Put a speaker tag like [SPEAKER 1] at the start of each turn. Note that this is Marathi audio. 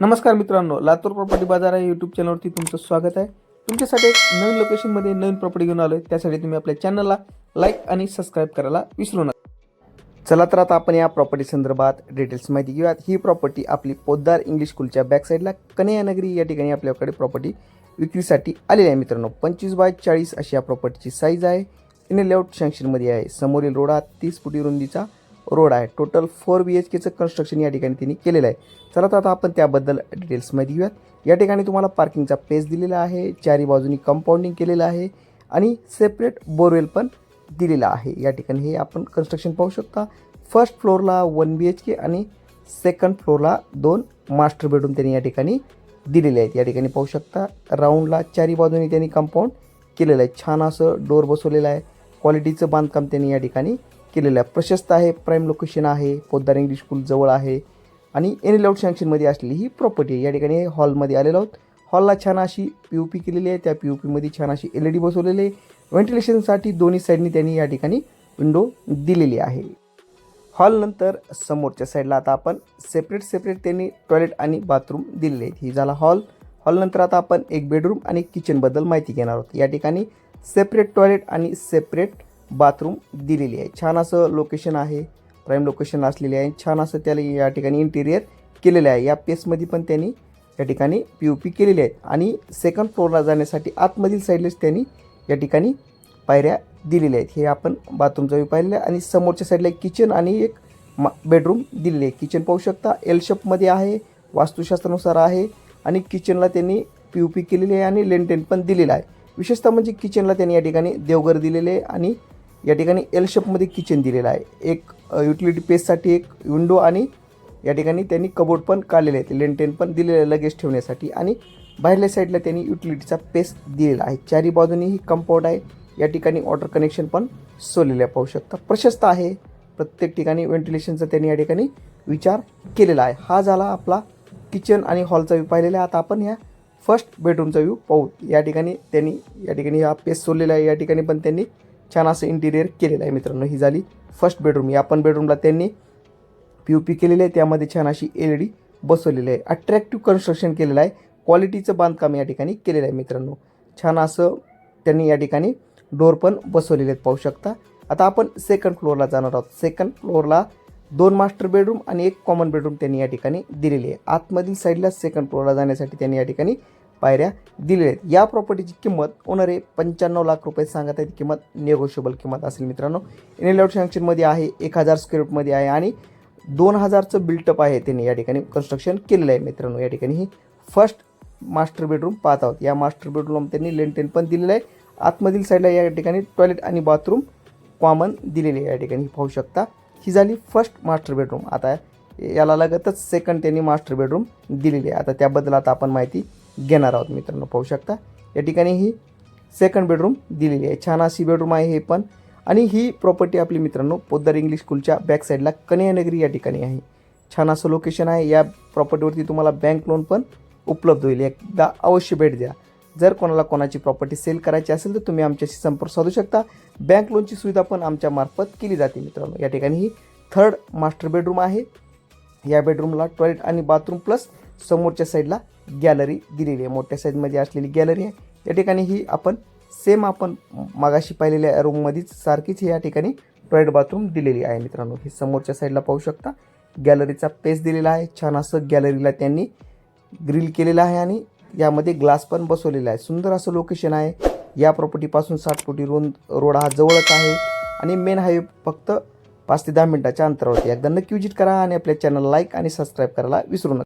[SPEAKER 1] नमस्कार मित्रांनो लातूर प्रॉपर्टी बाजार आहे यूट्यूब चॅनलवरती तुमचं स्वागत आहे. तुमच्यासाठी एक नवीन लोकेशनमध्ये नवीन प्रॉपर्टी घेऊन आलो आहे त्यासाठी तुम्ही आपल्या चॅनलला लाईक आणि सबस्क्राईब करायला विसरू नका. चला तर आता आपण या प्रॉपर्टी संदर्भात डिटेल्स माहिती घेऊयात. ही प्रॉपर्टी आपली पोद्दार इंग्लिश स्कूलच्या बॅक साईडला नगरी या ठिकाणी आपल्याकडे प्रॉपर्टी विक्रीसाठी आलेली आहे मित्रांनो. पंचवीस बाय चाळीस अशी या प्रॉपर्टीची साईज आहे. इन लेआउट सँक्शनमध्ये आहे. समोरील रोडात तीस फुटी रुंदीचा रोड आहे. टोटल फोर बी एच केचं कन्स्ट्रक्शन या ठिकाणी त्यांनी केलेलं आहे. चला तर आता आपण त्याबद्दल डिटेल्स माहिती घेऊयात या ठिकाणी तुम्हाला पार्किंगचा पेस दिलेला आहे. चारी बाजूनी कंपाऊंडिंग केलेलं आहे. आणि सेपरेट बोरवेल पण दिलेला आहे. या ठिकाणी हे आपण कन्स्ट्रक्शन पाहू शकता. फर्स्ट फ्लोअरला वन बी एच के आणि सेकंड फ्लोअरला दोन मास्टर बेडरूम त्यांनी या ठिकाणी दिलेले आहेत. या ठिकाणी पाहू शकता राऊंडला चारी बाजूनी त्यांनी कंपाऊंड केलेलं आहे. छान असं डोर बसवलेलं आहे. क्वालिटीचं बांधकाम त्यांनी या ठिकाणी केलेलं आहे प्रशस्त आहे प्राईम लोकेशन आहे पोद्दार इंग्लिश स्कूल जवळ आहे. आणि एनी लाऊड सँक्शनमध्ये असलेली ही प्रॉपर्टी आहे. या ठिकाणी हॉलमध्ये आलेलो आहोत. हॉलला छान अशी पी यू पी केलेली आहे. त्या पी यू पीमध्ये छान अशी एल ई डी बसवलेली आहे. व्हेंटिलेशनसाठी दोन्ही साईडनी त्यांनी या ठिकाणी विंडो दिलेली आहे. हॉलनंतर समोरच्या साईडला आता आपण सेपरेट सेपरेट त्यांनी टॉयलेट आणि बाथरूम दिलेले आहेत. ही झाला हॉल हॉलनंतर आता आपण एक बेडरूम आणि किचनबद्दल माहिती घेणार आहोत. या ठिकाणी सेपरेट टॉयलेट आणि सेपरेट बाथरूम दिलेली आहे. छान असं लोकेशन आहे. प्राईम लोकेशन असलेले आहे. छान असं त्याला या ठिकाणी इंटिरियर केलेलं आहे. या पेसमध्ये पण त्यांनी या ठिकाणी पी यू पी केलेली आहेत आणि सेकंड फ्लोअरला जाण्यासाठी आतमधील साईडलाच त्यांनी या ठिकाणी पायऱ्या दिलेल्या आहेत. हे आपण बाथरूमचा व्ह्यू पाहिलेलं आहे. आणि समोरच्या साईडला एक किचन आणि एक मा बेडरूम दिलेली आहे. किचन पाहू शकता एल शेपमध्ये आहे वास्तुशास्त्रानुसार आहे. आणि किचनला त्यांनी पी यू पी केलेली आहे आणि लेंटेन पण दिलेलं आहे. विशेषतः म्हणजे किचनला त्यांनी या ठिकाणी देवघर दिलेले आहे. आणि या ठिकाणी एल शेपमध्ये किचन दिलेलं आहे. एक युटिलिटी पेससाठी एक विंडो आणि या ठिकाणी त्यांनी कबोर्ड पण काढलेले आहेत. लेंटेन पण दिलेलं आहे लगेच ठेवण्यासाठी आणि बाहेरल्या साईडला त्यांनी युटिलिटीचा पेस दिलेला आहे. चारी बाजूनीही कंपाऊंड आहे. या ठिकाणी वॉटर कनेक्शन पण सोडलेलं आहे पाहू शकता. प्रशस्त आहे. प्रत्येक ठिकाणी व्हेंटिलेशनचा त्यांनी या ठिकाणी विचार केलेला आहे. हा झाला आपला किचन आणि हॉलचा व्ह्यू पाहिलेला आहे. आता आपण ह्या फर्स्ट बेडरूमचा व्ह्यू पाहू. या ठिकाणी त्यांनी या ठिकाणी हा पेस सोडलेला आहे. या ठिकाणी पण त्यांनी छान असं इंटिरियर केलेलं आहे मित्रांनो. ही झाली फर्स्ट बेडरूम या पण बेडरूमला त्यांनी पी यू पी केलेली आहे. त्यामध्ये छान अशी एल ई डी बसवलेली आहे. अट्रॅक्टिव्ह कन्स्ट्रक्शन केलेलं आहे. क्वालिटीचं बांधकाम या ठिकाणी केलेलं आहे मित्रांनो. छान असं त्यांनी या ठिकाणी डोर पण बसवलेले आहेत. पाहू शकता. आता आपण सेकंड फ्लोअरला जाणार आहोत. सेकंड फ्लोअरला दोन मास्टर बेडरूम आणि एक कॉमन बेडरूम त्यांनी या ठिकाणी दिलेली आहे. आतमधील साईडला सेकंड फ्लोअरला जाण्यासाठी त्यांनी या ठिकाणी पायऱ्या दिलेल्या आहेत. या प्रॉपर्टीची किंमत ओनर आहे पंच्याण्णव लाख रुपये सांगत आहेत. किंमत निगोशिएबल किंमत असेल मित्रांनो. इनलाउट सँक्शनमध्ये आहे एक हजार स्क्वेअर फूटमध्ये आहे आणि दोन हजारचं बिल्टअप आहे त्यांनी या ठिकाणी. कन्स्ट्रक्शन केलेलं आहे मित्रांनो या ठिकाणी. ही फर्स्ट मास्टर बेडरूम पाहत आहोत. या मास्टर बेडरूम त्यांनी लेंटेन पण दिलेलं आहे. आतमधील साईडला या ठिकाणी टॉयलेट आणि बाथरूम कॉमन दिलेली आहे. या ठिकाणी पाहू शकता. ही झाली फर्स्ट मास्टर बेडरूम आता याला लगतच सेकंड त्यांनी मास्टर बेडरूम दिलेली आहे. आता त्याबद्दल आता आपण माहिती घेणार आहोत मित्रांनो पाहू शकता. या ठिकाणी ही सेकंड बेडरूम दिलेली आहे. छान अशी बेडरूम आहे हे पण. आणि ही प्रॉपर्टी आपली मित्रांनो पोद्दार इंग्लिश स्कूलच्या बॅक साईडला कन्यानगरी या ठिकाणी आहे. छान असं लोकेशन आहे. या प्रॉपर्टीवरती तुम्हाला बँक लोन पण उपलब्ध होईल. एकदा अवश्य भेट द्या. जर कोणाला कोणाची प्रॉपर्टी सेल करायची असेल तर तुम्ही आमच्याशी संपर्क साधू शकता. बँक लोनची सुविधा पण आमच्यामार्फत केली जाते मित्रांनो. या ठिकाणी ही थर्ड मास्टर बेडरूम आहे. या बेडरूमला टॉयलेट आणि बाथरूम प्लस समोरच्या साईडला गॅलरी दिलेली आहे. मोठ्या साईजमध्ये असलेली गॅलरी आहे. या ठिकाणी ही आपण सेम आपण मागाशी पाहिलेल्या रूममध्येच सारखीच या ठिकाणी टॉयलेट बाथरूम दिलेली आहे मित्रांनो. हे समोरच्या साईडला पाहू शकता. गॅलरीचा पेस दिलेला आहे. छान असं गॅलरीला त्यांनी ग्रिल केलेलं आहे आणि यामध्ये ग्लास पण बसवलेला आहे. सुंदर असं लोकेशन आहे. या प्रॉपर्टीपासून साठ फुटी रुंद रोड हा जवळच आहे. आणि मेन हायवे फक्त पाच ते दहा मिनिटाच्या अंतरावरती. एकदा नक्की विजिट करा आणि आपल्या चॅनल लाईक आणि सबस्क्राईब करायला विसरू नका.